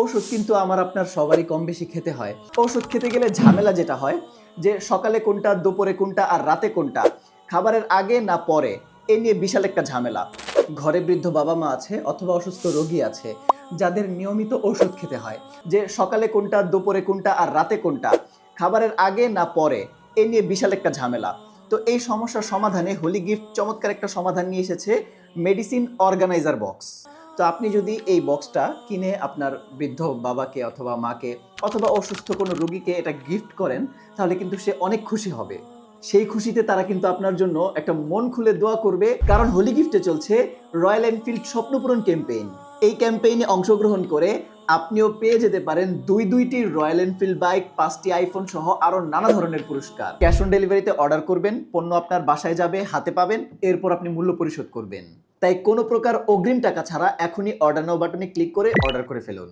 ঔষধ কিন্তু আমার আপনার সবারই কম বেশি খেতে হয়। ঔষধ খেতে গেলে ঝামেলা যেটা হয়, যে সকালে কোনটা, দুপুরে কোনটা আর রাতে কোনটা, খাবারের আগে না পরে, এ নিয়ে বিশাল একটা ঝামেলা। ঘরে বৃদ্ধ বাবা মা আছে অথবা অসুস্থ রোগী আছে, যাদের নিয়মিত ওষুধ খেতে হয়, যে সকালে কোনটা, দুপুরে কোনটা আর রাতে কোনটা, খাবারের আগে না পরে, এ নিয়ে বিশাল একটা ঝামেলা। তো এই সমস্যার সমাধানে হোলি গিফট চমৎকার একটা সমাধান নিয়ে এসেছে, মেডিসিন অর্গানাইজার বক্স। তো আপনি যদি এই বক্সটা কিনে আপনার বৃদ্ধ বাবাকে অথবা মাকে অথবা অসুস্থ কোনো রোগীকে এটা গিফট করেন, তাহলে কিন্তু সে অনেক খুশি হবে। সেই খুশিতে তারা কিন্তু আপনার জন্য একটা মন খুলে দোয়া করবে। কারণ হোলি গিফটে চলছে রয়্যাল এনফিল্ড স্বপ্নপূরণ ক্যাম্পেইন এই ক্যাম্পেইনে অংশগ্রহণ করে আপনিও পেয়ে যেতে পারেন দুই দুইটি রয়্যাল এনফিল্ড বাইক পাঁচটি আইফোন সহ আরও নানা ধরনের পুরস্কার। ক্যাশ অন ডেলিভারিতে অর্ডার করবেন, পণ্য আপনার বাসায় যাবে, হাতে পাবেন, এরপর আপনি মূল্য পরিশোধ করবেন। তাই কোনো প্রকার অগ্রিম টাকা ছাড়া এখনই অর্ডার নাও বাটনে ক্লিক করে অর্ডার করে ফেলুন।